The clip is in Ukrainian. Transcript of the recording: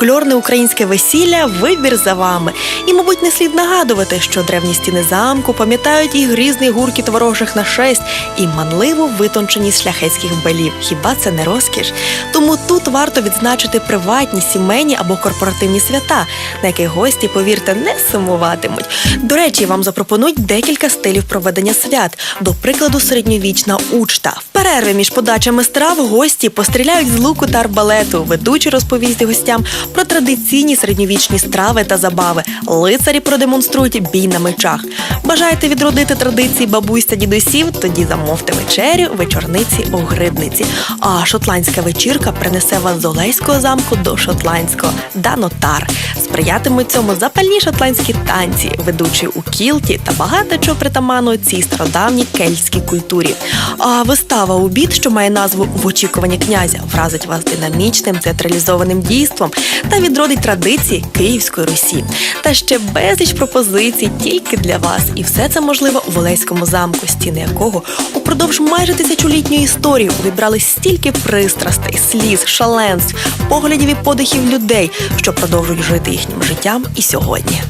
фольклорне українське весілля вибір за вами. І, мабуть, не слід нагадувати, що древні стіни замку пам'ятають і грізний гуркіт ворожих нашесть, і манливу витонченість шляхетських белів. Хіба це не розкіш? Тому тут варто відзначити приватні, сімейні або корпоративні свята, на яких гості, повірте, не сумуватимуть. До речі, вам запропонують декілька стилів проведення свят. До прикладу, середньовічна учта. В перерви між подачами страв гості постріляють з луку та арбалету. Ведучий розповість гостям про традиційні середньовічні страви та забави. Лицарі продемонструють бій на мечах. Бажаєте відродити традиції бабусь та дідусів? Тоді замовте вечерю, вечорниці у грибниці. А шотландська вечірка принесе вас з Олеського замку до шотландського Данотар. Сприятимуть цьому запальні шотландські танці, ведучі у кілті та багато чого притаманно цій стародавній кельтській культурі. А вистава обід, що має назву В очікуванні князя, вразить вас динамічним театралізованим дійством та відродить традиції Київської Русі. Та ще безліч пропозицій тільки для вас. І все це можливо в Олеському замку, стіни якого упродовж майже тисячолітньої історії увібрали стільки пристрастей, сліз, шаленств, поглядів і подихів людей, що продовжують жити їхнім життям і сьогодні.